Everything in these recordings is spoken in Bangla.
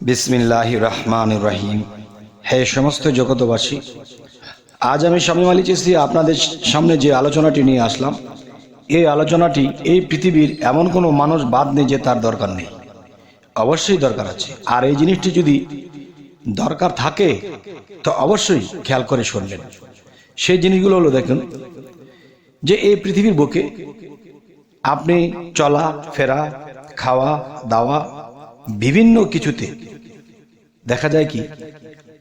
বিসমিল্লাহ রহমান রহিম হে সমস্ত জগতবাসী আজ আমি স্বামী আলী চিস্তি আপনাদের সামনে যে আলোচনাটি নিয়ে আসলাম, এই আলোচনাটি এই পৃথিবীর এমন কোনো মানুষ বাদ নেই যে তার দরকার নেই। অবশ্যই দরকার আছে। আর এই জিনিসটি যদি দরকার থাকে, তো অবশ্যই খেয়াল করে শুনবেন। সেই জিনিসগুলো হলো দেখুন, যে এই পৃথিবীর বুকে আপনি চলা, ফেরা, খাওয়া, দাওয়া বিভিন্ন কিছুতে। দেখা যায় কি,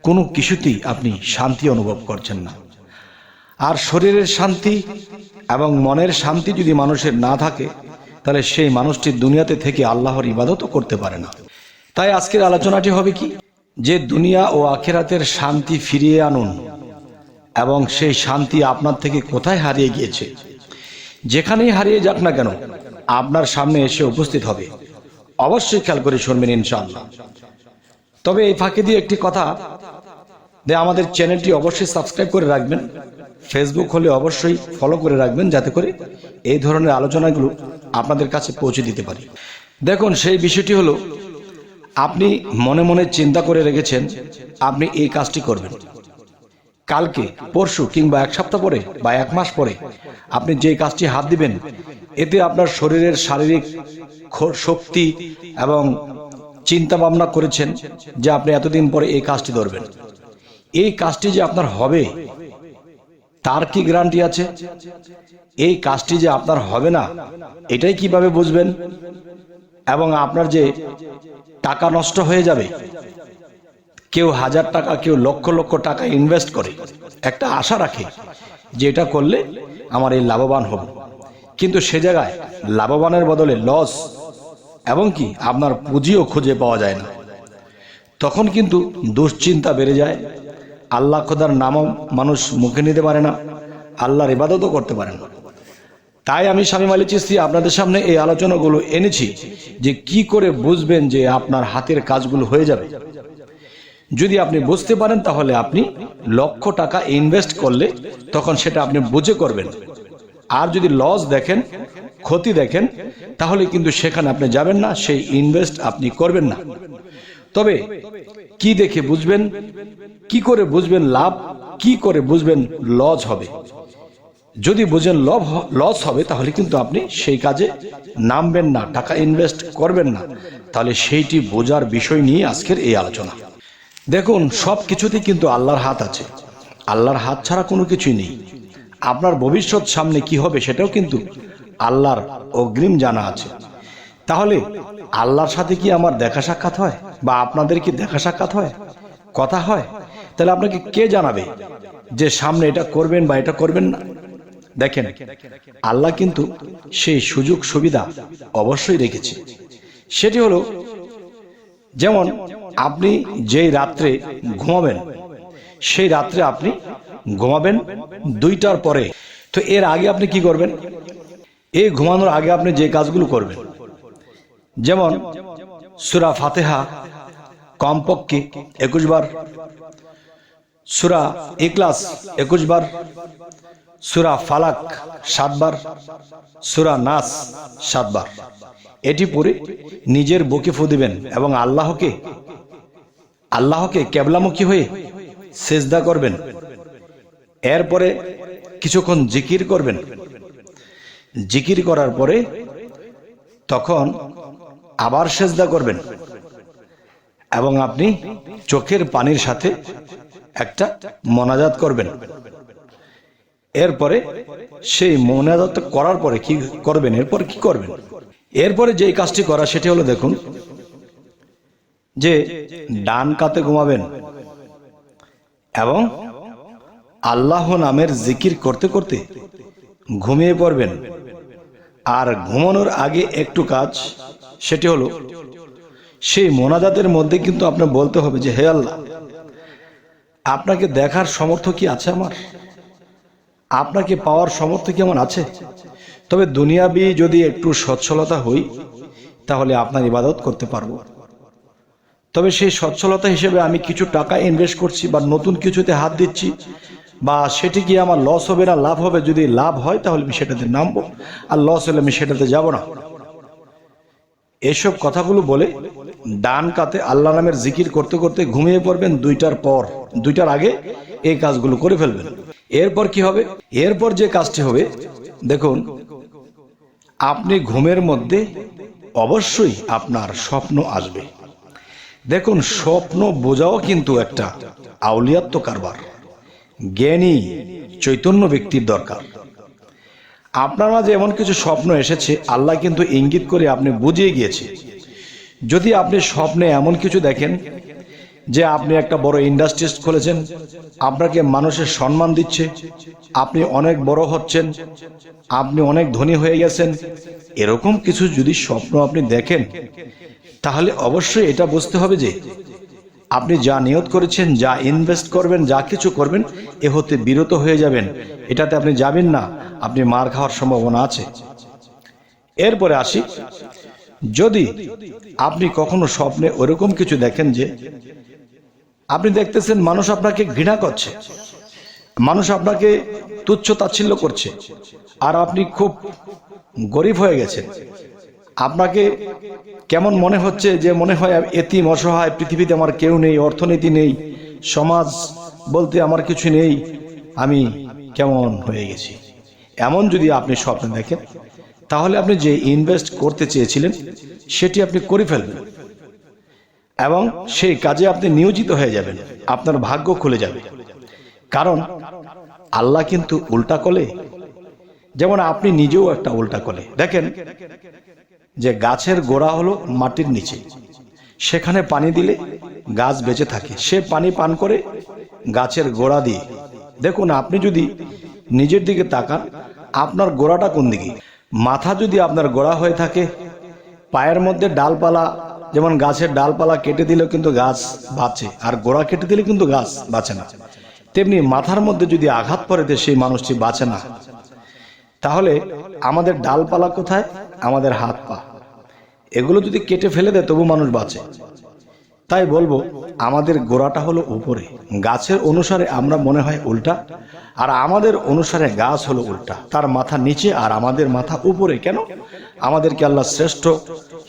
কোনো কিছুতেই আপনি শান্তি অনুভব করছেন না। আর শরীরের শান্তি এবং মনের শান্তি যদি মানুষের না থাকে, তাহলে সেই মানুষটি দুনিয়াতে থেকে আল্লাহর ইবাদতও করতে পারে না। তাই আজকের আলোচনাটি হবে কি, যে দুনিয়া ও আখেরাতের শান্তি ফিরিয়ে আনুন এবং সেই শান্তি আপনার থেকে কোথায় হারিয়ে গিয়েছে, যেখানেই হারিয়ে যাক না কেন, আপনার সামনে এসে উপস্থিত হবে। অবশ্যই খেয়াল করে শুনবেন ইনশাআল্লাহ। তবে এই ফাঁকে দিয়ে একটি কথা, যে আমাদের চ্যানেলটি অবশ্যই সাবস্ক্রাইব করে রাখবেন, ফেসবুক হলে অবশ্যই ফলো করে রাখবেন, যাতে করে এই ধরনের আলোচনাগুলো আপনাদের কাছে পৌঁছে দিতে পারি। দেখুন, সেই বিষয়টি হলো, আপনি মনে মনে চিন্তা করে রেখেছেন, আপনি এই কাজটি করবেন। কালকে, পরশু কিংবা এক সপ্তাহ পরে বা এক মাস পরে আপনি যে কাজটি হাত দিবেন, এতে আপনার শরীরের শারীরিক শক্তি এবং চিন্তা ভাবনা করেছেন যে আপনি এতদিন পরে এই কাজটি ধরবেন। এই কাজটি যে আপনার হবে, তার কি গ্যারান্টি আছে? এই কাজটি যে আপনার হবে না, এটাই কীভাবে বুঝবেন? এবং আপনার যে টাকা নষ্ট হয়ে যাবে, কেউ হাজার টাকা, কেউ লক্ষ লক্ষ টাকা ইনভেস্ট করে, একটা আশা রাখে যে এটা করলে আমার এই লাভবান হব। কিন্তু সে জায়গায় লাভবানের বদলে লস এবং কি আপনার পুঁজিও খুঁজে পাওয়া যায় না। তখন কিন্তু দুশ্চিন্তা বেড়ে যায়। আল্লাহ খোদার নামও মানুষ মুখে নিতে পারে না, আল্লাহর ইবাদতও করতে পারে না। তাই আমি স্বামী মালি চিস্তি আপনাদের সামনে এই আলোচনাগুলো এনেছি যে কি করে বুঝবেন যে আপনার হাতের কাজগুলো হয়ে যাবে। যদি আপনি বুঝতে পারেন তাহলে আপনি লক্ষ টাকা ইনভেস্ট করলে তখন সেটা আপনি বুঝে করবেন। আর যদি লস দেখেন, ক্ষতি দেখেন, তাহলে কিন্তু সেখানে আপনি যাবেন না, সেই ইনভেস্ট আপনি করবেন না। তবে কি দেখে বুঝবেন, কি করে বুঝবেন লাভ, কি করে বুঝবেন লস হবে? যদি বুঝেন লভ লস হবে, তাহলে কিন্তু আপনি সেই কাজে নামবেন না, টাকা ইনভেস্ট করবেন না। তাহলে সেইটি বোঝার বিষয় নিয়ে আজকের এই আলোচনা। দেখুন সব কিছুতেই কিন্তু আল্লাহর হাত আছে। আল্লাহর হাত ছাড়া কোনো কিছুই নেই। আপনার ভবিষ্যৎ সামনে কি হবে সেটাও কিন্তু আল্লাহর অগ্রিম জানা আছে। তাহলে আল্লাহর সাথে কি আমার দেখা সাক্ষাৎ হয় বা আপনাদের কি দেখা সাক্ষাৎ হয়? কথা হয়? তাহলে আপনাকে কে জানাবে যে সামনে এটা করবেন বা এটা করবেন না? দেখেন, আল্লাহ কিন্তু সেই সুযোগ সুবিধা অবশ্যই রেখেছে। সেটি হলো, যেমন আপনি যেই রাত্রে ঘুমাবেন, সেই রাত্রে আপনি ঘুমাবেন দুইটার পরে। তো এর আগে আপনি কি করবেন? এই ঘুমানোর আগে আপনি যে কাজগুলো করবেন, যেমন সুরা ফাতেহা, কমপক্ষে একুশ বার, সুরা ইকলাস একুশ বার, সুরা ফালাক সাতবার সুরা নাস সাতবার এটি পড়ে নিজের বুকে ফু দিবেন এবং আল্লাহকে আল্লাহকে কেবলামুখী হয়ে সেজদা করবেন। এরপরে কিছুক্ষণ জিকির করবেন। জিকির করার পরে তখন আবার সেজদা করবেন। এবং আপনি চোখের পানির সাথে একটা মনাজাত করবেন। এরপরে সেই মোনাজাত করার পরে কি করবেন? এরপর কি করবেন? এরপরে যে কাজটি করা, সেটি হলো দেখুন, যে ডান কাতে ঘুমাবেন এবং আল্লাহ নামের জিকির করতে করতে ঘুমিয়ে পড়বেন। আর ঘুমানোর আগে একটু কাজ, সেটি হলো, সেই মোনাজাতের মধ্যে কিন্তু আপনার বলতে হবে যে, হে আল্লাহ, আপনাকে দেখার সমর্থ কি আছে আমার? আপনাকে পাওয়ার সামর্থ্য কি আমার আছে? তবে দুনিয়াবি যদি একটু সচ্ছলতা হই, তাহলে আপনার ইবাদত করতে পারব। তবে সেই সচ্ছলতা হিসেবে আমি কিছু টাকা ইনভেস্ট করছি বা নতুন কিছুতে হাত দিচ্ছি বা সেটি কি আমার লস হবে না লাভ হবে? যদি লাভ হয়, তাহলে আমি সেটাতে নামবো। আর লস হলে আমি সেটাতে যাব না। এসব কথাগুলো বলে ডান কাতে আল্লাহ নামের জিকির করতে করতে ঘুমিয়ে পড়বেন দুইটার পর। দুইটার আগে এই কাজগুলো করে ফেলবেন। এরপর কি হবে? এরপর যে কাজটি হবে, দেখুন, আপনি ঘুমের মধ্যে অবশ্যই আপনার স্বপ্ন আসবে। দেখুন, স্বপ্ন বোঝাও কিন্তু একটা আউলিয়াত্ম কারবার। জ্ঞানী চৈতন্য ব্যক্তির দরকার। আপনার মাঝে এমন কিছু স্বপ্ন এসেছে, আল্লাহ কিন্তু ইঙ্গিত করে আপনি বুঝিয়ে গিয়েছে। যদি আপনি স্বপ্নে এমন কিছু দেখেন যে আপনি একটা বড় ইন্ডাস্ট্রিজ খুলেছেন, আপনাকে মানুষের সম্মান দিচ্ছে, আপনি অনেক বড় হচ্ছেন, আপনি অনেক ধনী হয়ে গেছেন, এরকম কিছু যদি স্বপ্ন আপনি দেখেন, তাহলে অবশ্যই এটা বুঝতে হবে যে আপনি যা নিয়ত করেছেন, যা ইনভেস্ট করবেন, যা কিছু করবেন, এ হতে বিরত হয়ে যাবেন। এটাতে আপনি যাবেন না। আপনি মার খাওয়ার সম্ভাবনা আছে। এরপরে আসি। যদি আপনি কখনো স্বপ্নে ওরকম কিছু দেখেন যে আপনি দেখতেছেন মানুষ আপনাকে ঘৃণা করছে, মানুষ আপনাকে তুচ্ছ তাচ্ছিল্য করছে, আর আপনি খুব গরিব হয়ে গেছেন, আপনাকে কেমন মনে হচ্ছে যে মনে হয় এতিম, অসহায়, পৃথিবীতে আমার কেউ নেই, অর্থনীতি নেই, সমাজ বলতে আমার কিছু নেই, আমি কেমন হয়ে গেছি? এমন যদি আপনি স্বপ্ন দেখেন, তাহলে আপনি যে ইনভেস্ট করতে চেয়েছিলেন, সেটি আপনি করে ফেলবেন। এবং সেই কাজে আপনি নিয়োজিত হয়ে যাবেন, আপনার ভাগ্য খুলে যাবে। কারণ আল্লাহ কিন্তু উল্টা কলে। যেমন আপনি নিজেও একটা উল্টা কলে। দেখেন যে গাছের গোড়া হলো মাটির নিচে। সেখানে পানি দিলে গাছ বেঁচে থাকে। সে পানি পান করে গাছের গোড়া দিয়ে। দেখুন, আপনি যদি নিজের দিকে তাকান, আপনার গোড়াটা কোন দিকে? মাথা যদি আপনার গোড়া হয়ে থাকে, পায়ের মধ্যে ডালপালা, যেমন গাছের ডালপালা কেটে দিলেও কিন্তু গাছ বাঁচে, আর গোড়া কেটে দিলে কিন্তু গাছ বাঁচে না। তেমনি মাথার মধ্যে যদি আঘাত পড়ে দেয় সেই মানুষটি বাঁচে না। তাহলে আমাদের ডালপালা কোথায়? আমাদের হাত পা। এগুলো যদি কেটে ফেলে দেয়, তবু মানুষ বাঁচে। তাই বলব, আমাদের গোড়াটা হলো উপরে। গাছের অনুসারে আমরা মনে হয় উল্টা, আর আমাদের অনুসারে গাছ হলো উল্টা। তার মাথা নিচে আর আমাদের মাথা উপরে। কেন? আমাদেরকে আল্লাহ শ্রেষ্ঠ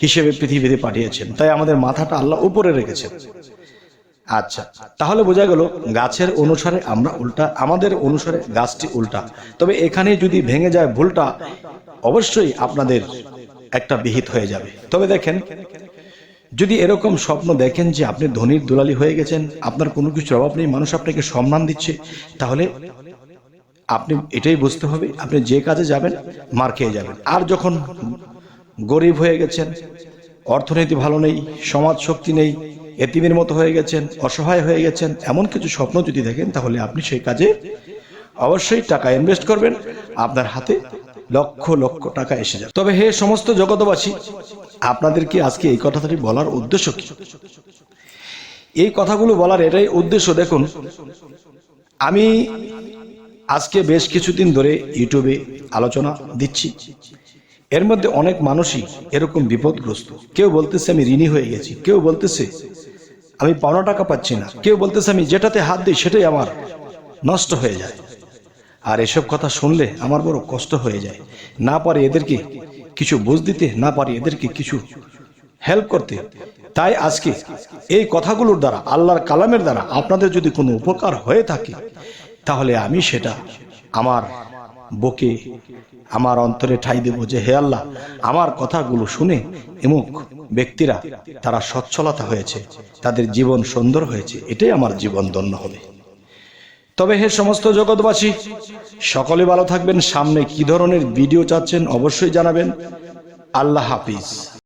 হিসেবে পৃথিবীতে পাঠিয়েছেন। তাই আমাদের মাথাটা আল্লাহ উপরে রেখেছেন। আচ্ছা তাহলে বোঝা গেল গাছের অনুসারে আমরা উল্টা, আমাদের অনুসারে গাছটি উল্টা। তবে এখানে যদি ভেঙে যায় ভুলটা, অবশ্যই আপনাদের একটা বিহিত হয়ে যাবে। তবে দেখেন, যদি এরকম স্বপ্ন দেখেন যে আপনি ধনির দুলালি হয়ে গেছেন, আপনার কোনো কিছুর অভাব নেই, মানুষ আপনাকে সম্মান দিচ্ছে, তাহলে আপনি এটাই বুঝতে হবে, আপনি যে কাজে যাবেন, মার খেয়ে যাবেন। আর যখন গরিব হয়ে গেছেন, অর্থনীতি ভালো নেই, সমাজ শক্তি নেই এতিমের মতো হয়ে গেছেন, অসহায় হয়ে গেছেন, এমন কিছু স্বপ্ন যদি দেখেন, তাহলে আপনি সেই কাজে অবশ্যই টাকা ইনভেস্ট করবেন। আপনার হাতে লক্ষ লক্ষ টাকা এসে যাবে। তবে হে সমস্ত জগতবাসী আপনাদেরকে আজকে এই কথাটি বলার উদ্দেশ্য কি? এই কথাগুলো বলার এটাই উদ্দেশ্য, দেখুন, আমি আজকে বেশ কিছুদিন ধরে ইউটিউবে আলোচনা দিচ্ছি। এর মধ্যে অনেক মানুষই এরকম বিপদগ্রস্ত। কেউ বলতেছে আমি ঋণী হয়ে গেছি, কেউ বলতেছে আমি পাওনা টাকা পাচ্ছি না। কেউ বলতেছে আমি যেটাতে হাত দিই সেটাই আমার নষ্ট হয়ে যায়। আর এসব কথা শুনলে আমার বড় কষ্ট হয়ে যায়। না পারি এদেরকে কিছু বুঝ দিতে, না পারি এদেরকে কিছু হেল্প করতে। তাই আজকে এই কথাগুলোর দ্বারা, আল্লাহর কালামের দ্বারা আপনাদের যদি কোনো উপকার হয়ে থাকে, তাহলে আমি সেটা আমার বুকে আমার অন্তরে ঠাই দেব যে হে আল্লাহ, আমার কথাগুলো শুনে এমুক ব্যক্তিরা তারা সচ্ছলতা হয়েছে, তাদের জীবন সুন্দর হয়েছে, এটাই আমার জীবন ধন্য হবে। তবে হে সমস্ত জগৎবাসী, সকলে ভালো থাকবেন, সামনে কি ধরনের ভিডিও চাচ্ছেন অবশ্যই জানাবেন। আল্লাহ হাফিজ।